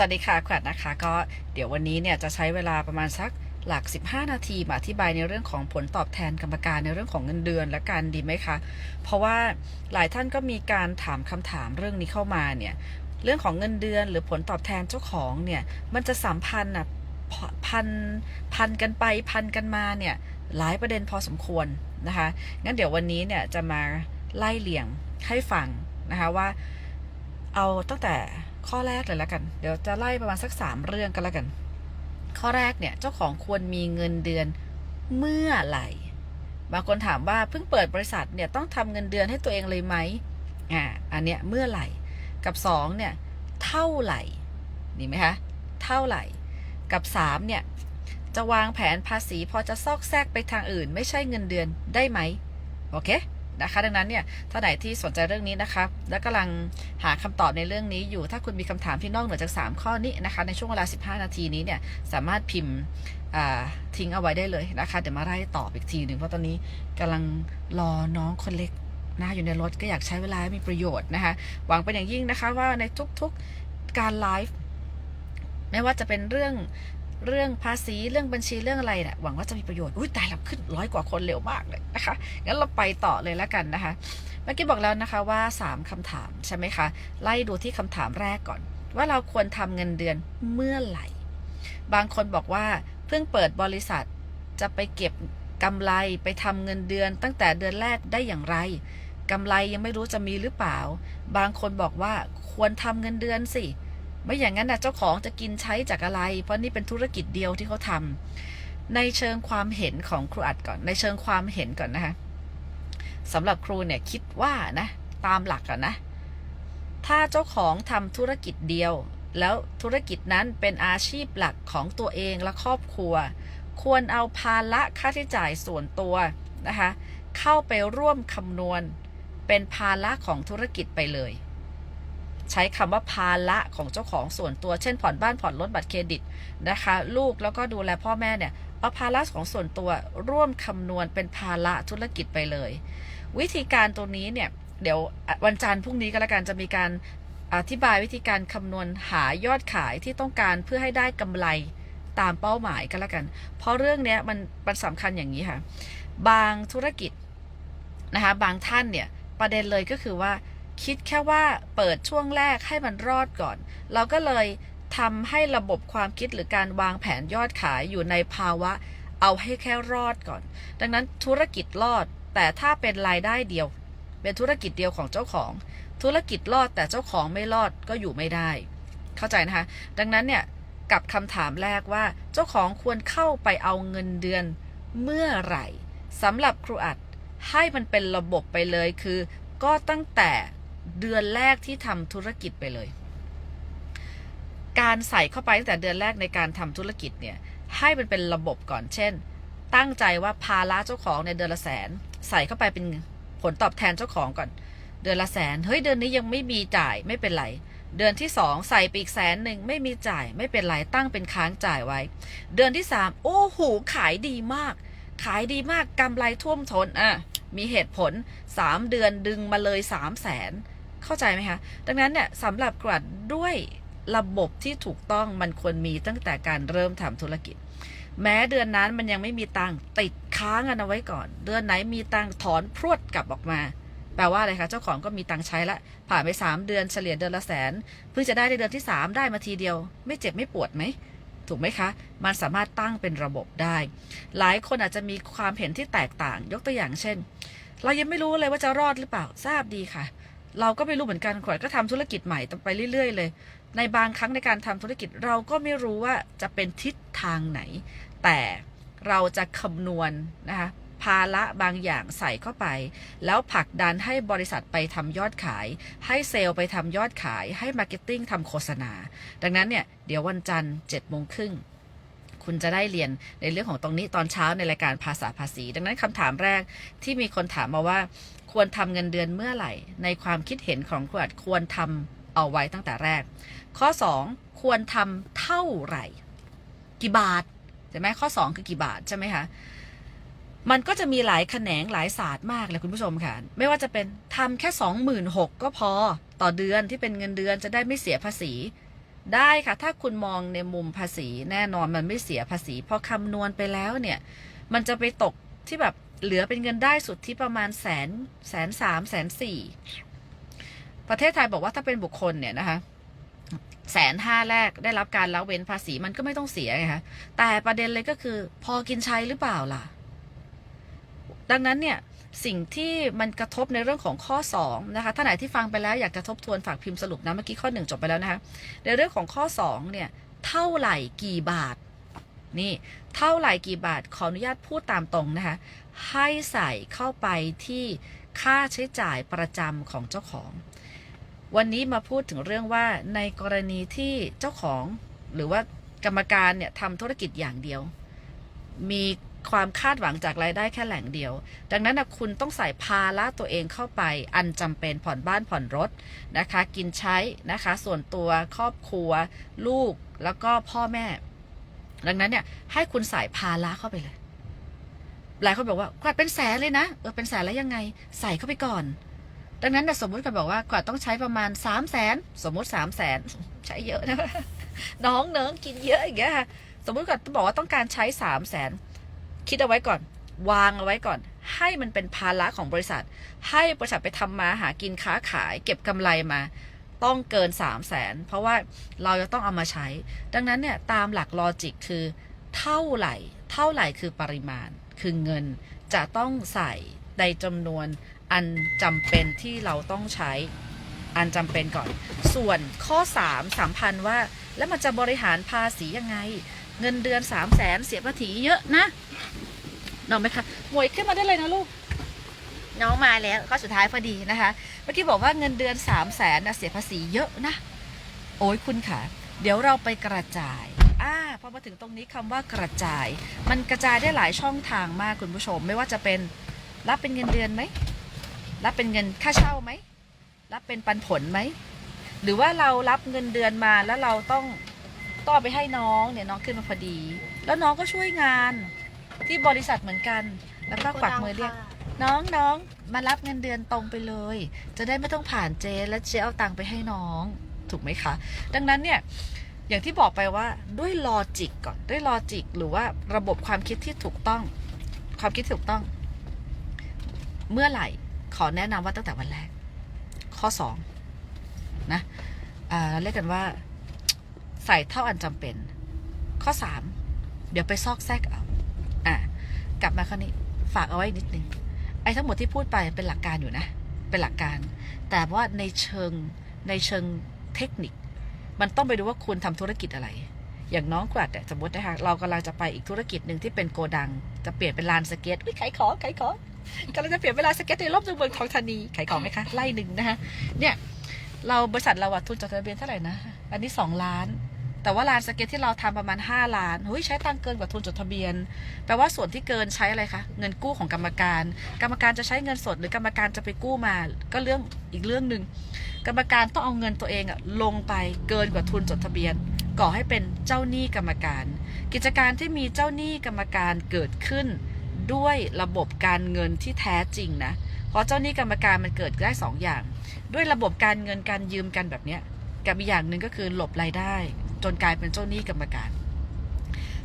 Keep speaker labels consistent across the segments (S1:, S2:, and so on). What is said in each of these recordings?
S1: วัสดีค่ะขวัญนะคะ ก็เดี๋ยววันนี้เนี่ยจะใช้เวลาประมาณสักหลัก 15 นาทีมาอธิบายในเรื่องของผลตอบแทนกรรมการในเรื่องของเงินเดือนและการดีไหมคะ เพราะว่าหลายท่านก็มีการถามคำถามเรื่องนี้เข้ามาเนี่ยเรื่องของเงินเดือน หรือผลตอบแทนเจ้าของเนี่ยมันจะสัมพันธ์อะพพันพันกันไปพันกันมาเนี่ยหลายประเด็นพอสมควรนะคะงั้นเดี๋ยววันนี้เนี่ยจะมาไล่เลี่ยงให้ฟังนะคะว่าเอาตั้งแต่ ข้อแรกเลยแล้วกัน เดี๋ยวจะไล่ประมาณสักสามเรื่องกันล้วกัน ข้อแรกเนี่ยเจ้าของควรมีเงินเดือนเมื่อไหร่ บางคนถามว่าเพิ่งเปิดบริษัทเนี่ยต้องทำเงินเดือนให้ตัวเองเลยไหมอ่าอันเนี้ยเมื่อไหร่ กับสองเนี่ยเท่าไหร่ดีไหมคะเท่าไหร่ กับสามเนี่ยจะวางแผนภาษีพอจะซอกแซกไปทางอื่น ไม่ใช่เงินเดือนได้ไหมโอเค นะคะ ดังนั้นเนี่ยถ้าไหนที่สนใจเรื่องนี้นะคะและกำลังหาคำตอบในเรื่องนี้อยู่ ถ้าคุณมีคำถามที่นอกเหนือจาก 3 ข้อนี้นะคะ ในช่วงเวลา 15 นาทีนี้เนี่ยสามารถพิมพ์ทิ้งเอาไว้ได้เลยนะคะ เดี๋ยวมาไล่ตอบอีกทีหนึ่งเพราะตอนนี้กำลังรอน้องคนเล็กนะอยู่ในรถก็อยากใช้เวลาให้มีประโยชน์นะคะ หวังเป็นอย่างยิ่งนะคะว่าในทุกๆการไลฟ์ไม่ว่าจะเป็นเรื่อง เรื่องภาษีเรื่องบัญชีเรื่องอะไรเนี่ยหวังว่าจะมีประโยชน์อุ้ยตายแล้วขึ้นร้อยกว่าคนเร็วมากเลยนะคะงั้นเราไปต่อเลยแล้วกันนะคะเมื่อกี้บอกแล้วนะคะว่า 3คำถามใช่ไหมคะไล่ดูที่คำถามแรกก่อน ว่าเราควรทำเงินเดือนเมื่อไหร่ บางคนบอกว่าเพิ่งเปิดบริษัทจะไปเก็บกำไรไปทำเงินเดือน ตั้งแต่เดือนแรกได้อย่างไรกำไรยังไม่รู้จะมีหรือเปล่า บางคนบอกว่าควรทำเงินเดือนสิ ไม่อย่างนั้นนะเจ้าของจะกินใช้จากอะไร เพราะนี่เป็นธุรกิจเดียวที่เขาทำในเชิงความเห็นของครูอัดก่อน ในเชิงความเห็นก่อนนะคะสำหรับครูเนี่ยคิดว่านะ ตามหลักก่อนนะ ถ้าเจ้าของทำธุรกิจเดียว แล้วธุรกิจนั้นเป็นอาชีพหลักของตัวเองและครอบครัว ควรเอาภาระค่าใช้จ่ายส่วนตัวนะคะ เข้าไปร่วมคำนวณ เป็นภาระของธุรกิจไปเลย ใช้คำว่าภาระของเจ้าของส่วนตัว เช่นผ่อนบ้านผ่อนรถบัตรเครดิตนะคะ ลูกแล้วก็ดูแลพ่อแม่เนี่ยเอาภาระของส่วนตัวร่วมคำนวณเป็นภาระธุรกิจไปเลย วิธีการตัวนี้เนี่ยเดี๋ยววันจันทร์พรุ่งนี้ก็แล้วกันจะมีการอธิบายวิธีการคำนวณหายอดขายที่ต้องการเพื่อให้ได้กำไรตามเป้าหมายก็แล้วกัน เพราะเรื่องนี้มันมันสำคัญอย่างนี้ค่ะ บางธุรกิจนะคะบางท่านเนี่ยประเด็นเลยก็คือว่า คิดแค่ว่าเปิดช่วงแรกให้มันรอดก่อน เราก็เลยทำให้ระบบความคิดหรือการวางแผนยอดขายอยู่ในภาวะ เอาให้แค่รอดก่อน ดังนั้นธุรกิจรอด แต่ถ้าเป็นรายได้เดียว เป็นธุรกิจเดียวของเจ้าของ ธุรกิจรอดแต่เจ้าของไม่รอดก็อยู่ไม่ได้ เข้าใจนะคะ ดังนั้นเนี่ยกับคำถามแรกว่าเจ้าของควรเข้าไปเอาเงินเดือนเมื่อไหร่สำหรับครูอัดให้มันเป็นระบบไปเลยคือ ก็ตั้งแต่ เดือนแรกที่ทำธุรกิจไปเลย การใส่เข้าไปตั้งแต่เดือนแรกในการทำธุรกิจเนี่ย ให้มันเป็นระบบก่อน เช่น ตั้งใจว่าภาระเจ้าของในเดือนละแสน ใส่เข้าไปเป็นผลตอบแทนเจ้าของก่อน เดือนละแสน เฮ้ยเดือนนี้ยังไม่มีจ่ายไม่เป็นไรเดือนที่สองใส่ไปอีกแสนหนึ่งไม่มีจ่ายไม่เป็นไรตั้งเป็นค้างจ่ายไว้ เดือนที่สามโอ้โหขายดีมาก ขายดีมากกำไรท่วมท้นอะมีเหตุผล3เดือนดึงมาเลย3 0 0แสน เข้าใจไหมคะ ดังนั้นเนี่ยสำหรับกรัดด้วยระบบที่ถูกต้องมันควรมีตั้งแต่การเริ่มทำธุรกิจ แม้เดือนนั้นมันยังไม่มีตังติดค้างกันเอาไว้ก่อน เดือนไหนมีตังถอนพรวดกลับออกมา แปลว่าอะไรคะเจ้าของก็มีตังใช้ละ ผ่านไป 3 เดือนเฉลี่ยเดือนละแสนเพิ่งจะได้ในเดือนที่ 3 ได้มาทีเดียว ไม่เจ็บไม่ปวดไหมถูกไหมคะ มันสามารถตั้งเป็นระบบได้ หลายคนอาจจะมีความเห็นที่แตกต่าง ยกตัวอย่างเช่น เรายังไม่รู้เลยว่าจะรอดหรือเปล่า ทราบดีค่ะ เราก็ไม่รู้เหมือนกันขวัญก็ทำธุรกิจใหม่ไปเรื่อย ๆ เลย ในบางครั้งในการทำธุรกิจเราก็ไม่รู้ว่าจะเป็นทิศทางไหน แต่เราจะคำนวณนะคะภาระบางอย่างใส่เข้าไป แล้วผลักดันให้บริษัทไปทำยอดขาย ให้เซลล์ไปทำยอดขาย ให้มาร์เก็ตติ้งทำโฆษณา ดังนั้นเนี่ย เดี๋ยววันจันทร์7จ็ดโมงครึ่งคุณจะได้เรียนในเรื่องของตรงนี้ตอนเช้าในรายการภาษาภาษี ดังนั้นคำถามแรกที่มีคนถามมาว่า ควรทำเงินเดือนเมื่อไหร่ ในความคิดเห็นของครูอัดควรทำเอาไว้ตั้งแต่แรก ข้อ 2 ควรทำเท่าไหร่ กี่บาทใช่ไหมข้อ 2 คือกี่บาทใช่ไหมคะมันก็จะมีหลายแขนงหลายศาสตร์มากเลยคุณผู้ชมค่ะ ไม่ว่าจะเป็นทำแค่สองหมื่นหกก็พอต่อเดือนที่เป็นเงินเดือนจะได้ไม่เสียภาษี ได้ค่ะ ถ้าคุณมองในมุมภาษีแน่นอนมันไม่เสียภาษีพอคำนวณไปแล้วเนี่ย มันจะไปตกที่แบบ เหลือเป็นเงินได้สุดที่ประมาณแสนแสนสามแสนสี่ประเทศไทยบอกว่าถ้าเป็นบุคคลเนี่ยนะคะแสนห้าแรกได้รับการละเว้นภาษีมันก็ไม่ต้องเสียไงคะแต่ประเด็นเลยก็คือ พอกินใช้หรือเปล่าล่ะ ดังนั้นเนี่ยสิ่งที่มันกระทบในเรื่องของข้อ2นะคะท่านไหนที่ฟังไปแล้วอยากจะทบทวนฝากพิมพ์สรุปนะเมื่อกี้ข้อ 1 จบไปแล้วนะคะในเรื่องของข้อ2เนี่ยเท่าไหร่กี่บาท นี่เท่าไหร่กี่บาทขออนุญาตพูดตามตรงนะคะให้ใส่เข้าไปที่ค่าใช้จ่ายประจำของเจ้าของ วันนี้มาพูดถึงเรื่องว่าในกรณีที่เจ้าของหรือว่ากรรมการเนี่ยทำธุรกิจอย่างเดียว มีความคาดหวังจากรายได้แค่แหล่งเดียว ดังนั้นนะคุณต้องใส่ภาระตัวเองเข้าไป อันจำเป็นผ่อนบ้านผ่อนรถนะคะ กินใช้นะคะ ส่วนตัวครอบครัว ลูกแล้วก็พ่อแม่ ดังนั้นเนี่ยให้คุณใส่ภาระเข้าไปเลย หลายคนบอกว่ากวาดเป็นแสนเลยนะเออเป็นแสนแล้วยังไง ใส่เข้าไปก่อน ดังนั้นนะสมมุติกันบอกว่ากวาดต้องใช้ประมาณสามแสนสมมุติสามแสนใช้เยอะนะน้องเนิงกินเยอะอย่างเงี้ยค่ะสมมุติก่อนบอกว่าต้องการใช้สามแสนคิดเอาไว้ก่อน วางเอาไว้ก่อน ให้มันเป็นภาระของบริษัท ให้บริษัทไปทำมาหากินค้าขาย เก็บกำไรมา ต้องเกิน 3 0 0แสนเพราะว่าเราจะต้องเอามาใช้ ดังนั้นเนี่ยตามหลักลอจิกคือเท่าไหร่ เท่าไหร่คือปริมาณ คือเงินจะต้องใส่ในจำนวนอันจำเป็นที่เราต้องใช้อันจำเป็นก่อน ส่วนข้อ 3สัมพันว่า แล้วมันจะบริหารภาษียังไง เงินเดือน3 0 0แสนเสียภาษีเยอะนะนอกไหมคะหวยขึ้นมาได้เลยนะลูก น้องมาแล้วข้อสุดท้ายพอดีนะคะ เมื่อกี้บอกว่าเงินเดือน3 0 0แสนเสียภาษีเยอะนะ โอ้ยคุณค่ะ เดี๋ยวเราไปกระจายอ่าพอมาถึงตรงนี้คำว่ากระจาย มันกระจายได้หลายช่องทางมากคุณผู้ชม ไม่ว่าจะเป็นรับเป็นเงินเดือนไหมรับเป็นเงินค่าเช่าไหมรับเป็นปันผลไหมหรือว่าเรารับเงินเดือนมาแล้วเราต้องต้อไปให้น้องเนี่ยน้องขึ้นมาพอดี แล้วน้องก็ช่วยงานที่บริษัทเหมือนกัน แล้วก็กวักมือเรียก น้องน้องมารับเงินเดือนตรงไปเลย จะได้ไม่ต้องผ่านเจแล้วเจเอาตังค์ไปให้น้องถูกไหมคะ ดังนั้นเนี่ย อย่างที่บอกไปว่าด้วยลอจิกก่อนด้วยลอจิกหรือว่าระบบความคิดที่ถูกต้อง ความคิดถูกต้อง เมื่อไหร่ขอแนะนำว่าตั้งแต่วันแรก ข้อสองนะอ่าเรียกกันว่า ใส่เท่าอันจำเป็น ข้อสามเดี๋ยวไปซอกแซกเอาอะกลับมาคราวนี้ฝากเอาไว้นิดนึง ไอ้ทั้งหมดที่พูดไปเป็นหลักการอยู่นะ เป็นหลักการ แต่ว่าในเชิงในเชิงเทคนิค มันต้องไปดูว่าคุณทำธุรกิจอะไร อย่างน้องกวัดสมมตินะคะเรากำลังจะไปอีกธุรกิจหนึ่งที่เป็นโกดัง จะเปลี่ยนเป็นลานสเก็ตอุ้ยขายของขายของกำลังจะเปลี่ยนเป็นลาสเก็ตในรอบจังหวัดทองธานีขายของไหมคะไล่หนึ่งนะคะเนี่ย เราบริษัทเราอะทุนจดทะเบียนเท่าไหร่นะ อันนี้สองล้าน แต่ว่าลานสเก็ตที่เราทำประมาณ 5 ล้านเฮ้ยใช้ตังเกินกว่าทุนจดทะเบียน แปลว่าส่วนที่เกินใช้อะไรคะ เงินกู้ของกรรมการ กรรมการจะใช้เงินสดหรือกรรมการจะไปกู้มา ก็เรื่องอีกเรื่องหนึ่งกรรมการต้องเอาเงินตัวเองอะลงไปเกินกว่าทุนจดทะเบียน ก่อให้เป็นเจ้าหนี้กรรมการ กิจการที่มีเจ้าหนี้กรรมการเกิดขึ้น ด้วยระบบการเงินที่แท้จริงนะ เพราะเจ้าหนี้กรรมการมันเกิดได้สองอย่าง ด้วยระบบการเงินการยืมกันแบบนี้กับอีกอย่างหนึ่งก็คือหลบรายได้ จนกลายเป็นเจ้าหนี้กรรมการ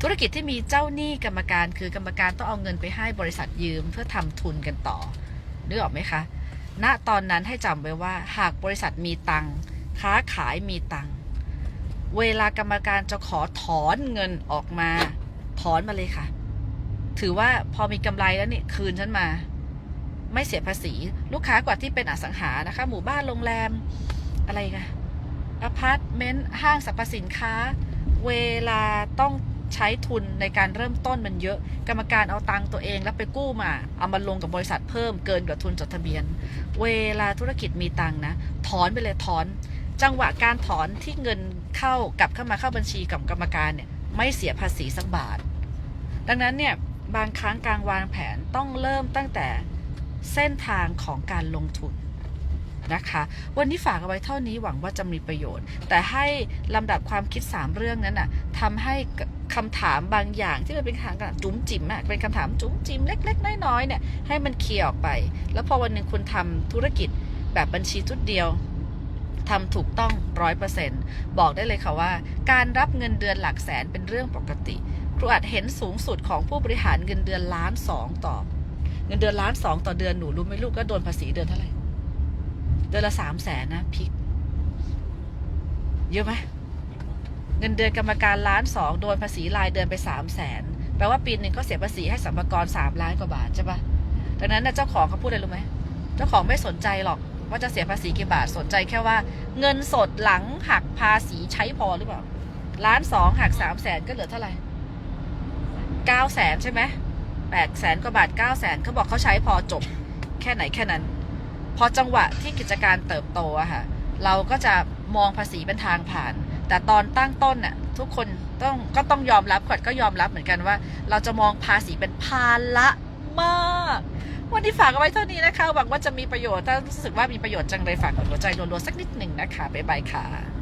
S1: ธุรกิจที่มีเจ้าหนี้กรรมการ คือกรรมการต้องเอาเงินไปให้บริษัทยืมเพื่อทำทุนกันต่อนึกออกไหมคะ ณตอนนั้นให้จำไว้ว่า หากบริษัทมีตังค้าขายมีตังเวลากรรมการจะขอถอนเงินออกมา ถอนมาเลยค่ะ ถือว่าพอมีกำไรแล้วนี่คืนฉันมา ไม่เสียภาษี ลูกค้ากว่าที่เป็นอสังหานะคะ หมู่บ้านโรงแรมอะไรกัน อพาร์ตเมนต์ห้างสรรพสินค้า เวลาต้องใช้ทุนในการเริ่มต้นมันเยอะ กรรมการเอาตังค์ตัวเองแล้วไปกู้มา เอามาลงกับบริษัทเพิ่มเกินกว่าทุนจดทะเบียน เวลาธุรกิจมีตังค์นะ ถอนไปเลยถอน จังหวะการถอนที่เงินเข้ากลับเข้ามาเข้าบัญชีกับกรรมการเนี่ยไม่เสียภาษีสักบาท ดังนั้นเนี่ยบางครั้งการวางแผนต้องเริ่มตั้งแต่เส้นทางของการลงทุน นะคะ วันนี้ฝากเอาไว้เท่านี้หวังว่าจะมีประโยชน์ แต่ให้ลำดับความคิด 3 เรื่องนั้นน่ะทำให้คำถามบางอย่างที่มันเป็นคำถามจุ๋มจิ๋มอะเป็นคำถามจุ๋มจิ๋มเล็ก ๆ น้อยๆเนี่ยให้มันเคลียร์ออกไป แล้วพอวันหนึ่งคุณทำธุรกิจแบบบัญชีชุดเดียวทำถูกต้องร้อยเปอร์เซ็นต์บอกได้เลยค่ะว่า การรับเงินเดือนหลักแสนเป็นเรื่องปกติ ครูอาจเห็นสูงสุดของผู้บริหารเงินเดือนล้านสองต่อ เงินเดือนล้านสองต่อเดือนหนูรู้ไหมลูกก็โดนภาษีเดือนเท่าไหร่ เดือนละสามแสนนะพิก เยอะไหมเงินเดือนกรรมการล้านสองโดนภาษีรายเดือนไปสามแสนแปลว่าปีหนึ่งก็เสียภาษีให้สัมภาระสามล้านกว่าบาทใช่ปะดังนั้นนะเจ้าของเขาพูดอะไรรู้ไหมเจ้าของไม่สนใจหรอก ว่าจะเสียภาษีกี่บาทสนใจแค่ว่า เงินสดหลังหักภาษีใช้พอหรือเปล่าล้านสองหักสามแสนก็เหลือเท่าไหร่เก้าแสนใช่ไหมแปดแสนกว่าบาทเก้าแสนเขาบอกเขาใช้พอจบ แค่ไหนแค่นั้น พอจังหวะที่กิจการเติบโตอะค่ะ เราก็จะมองภาษีเป็นทางผ่าน แต่ตอนตั้งต้นน่ะทุกคนต้องก็ต้องยอมรับขวัญก็ยอมรับเหมือนกันว่า เราจะมองภาษีเป็นภาระมาก วันนี้ฝากเอาไว้เท่านี้นะคะหวังว่าจะมีประโยชน์ถ้ารู้สึกว่ามีประโยชน์จังเลยฝากกดหัวใจรัวๆสักนิดหนึ่งนะคะบ๊ายบายค่ะ